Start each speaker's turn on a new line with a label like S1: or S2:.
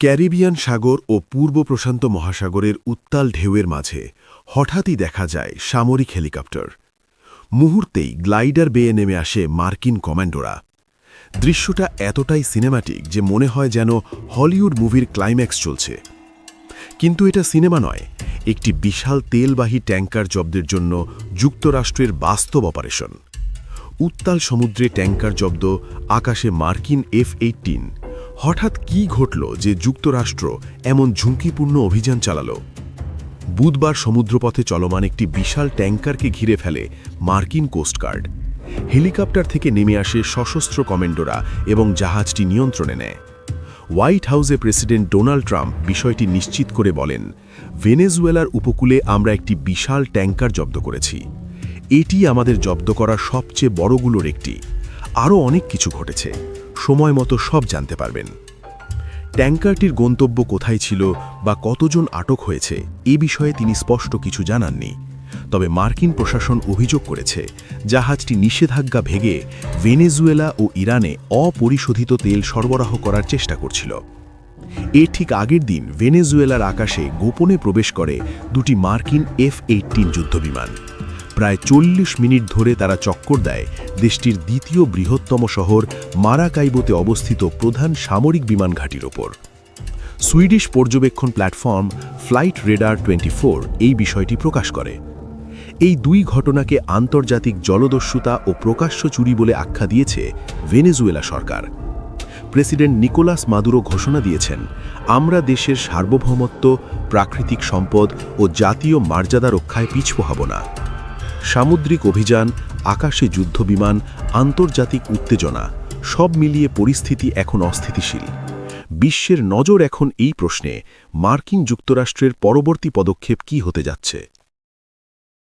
S1: Caribbean সাগর ও পূর্ব প্রশান্ত মহাসাগরের উত্তাল ঢেউয়ের মাঝে হঠাৎই দেখা যায় সামরিক হেলিকপ্টার। মুহূর্তেই গ্লাইডার বেয়ে নেমে আসে মার্কিন কমান্ডোরা। দৃশ্যটা এতটাই সিনেমাটিক যে মনে হয় যেন হলিউড মুভির ক্লাইম্যাক্স চলছে। কিন্তু এটা সিনেমা নয়, একটি বিশাল তেলবাহী ট্যাঙ্কার জব্দের জন্য যুক্তরাষ্ট্রের বাস্তব অপারেশন। উত্তাল সমুদ্রে ট্যাঙ্কার জব্দ আকাশে মার্কিন এফ এইটিন হঠাৎ কি ঘটল যে যুক্তরাষ্ট্র এমন ঝুঁকিপূর্ণ অভিযান চালাল? বুধবার সমুদ্রপথে চলমান একটি বিশাল ট্যাঙ্কারকে ঘিরে ফেলে মার্কিন কোস্টগার্ড হেলিকপ্টার থেকে নেমে আসে সশস্ত্র কমেন্ডোরা এবং জাহাজটি নিয়ন্ত্রণে নেয়। হোয়াইট হাউসে প্রেসিডেন্ট ডোনাল্ড ট্রাম্প বিষয়টি নিশ্চিত করে বলেন, ভেনেজুয়েলার উপকূলে আমরা একটি বিশাল ট্যাঙ্কার জব্দ করেছি। এটি আমাদের জব্দ করা সবচেয়ে বড়গুলোর একটি। আরও অনেক কিছু ঘটেছে। সময় মতো সব জানতে পারবেন। ট্যাঙ্কারটির গন্তব্য কোথায় ছিল বা কতজন আটক হয়েছে, এ বিষয়ে তিনি স্পষ্ট কিছু জানাননি। তবে মার্কিন প্রশাসন অভিযোগ করেছে, জাহাজটি নিষেধাজ্ঞা ভেঙে ভেনেজুয়েলা ও ইরানে অপরিশোধিত তেল সরবরাহ করার চেষ্টা করছিল। এর ঠিক আগের দিন ভেনেজুয়েলার আকাশে গোপনে প্রবেশ করে দুটি মার্কিন এফ এইটিন যুদ্ধবিমান। প্রায় চল্লিশ মিনিট ধরে তারা চক্কর দেয় দেশটির দ্বিতীয় বৃহত্তম শহর মারাকাইবোতে অবস্থিত প্রধান সামরিক বিমান ঘাঁটির ওপর। সুইডিশ পর্যবেক্ষণ প্ল্যাটফর্ম ফ্লাইট রেডার টোয়েন্টি এই বিষয়টি প্রকাশ করে। এই দুই ঘটনাকে আন্তর্জাতিক জলদস্যুতা ও প্রকাশ্য চুরি বলে আখ্যা দিয়েছে ভেনেজুয়েলা সরকার। প্রেসিডেন্ট নিকোলাস মাদুরো ঘোষণা দিয়েছেন, আমরা দেশের সার্বভৌমত্ব, প্রাকৃতিক সম্পদ ও জাতীয় মর্যাদা রক্ষায় পিছু হব না। সামুদ্রিক অভিযান, আকাশে যুদ্ধবিমান আন্তর্জাতিক উত্তেজনা, সব মিলিয়ে পরিস্থিতি এখন অস্থিতিশীল। বিশ্বের নজর এখন এই প্রশ্নে, মার্কিন যুক্তরাষ্ট্রের পরবর্তী পদক্ষেপ কি হতে যাচ্ছে?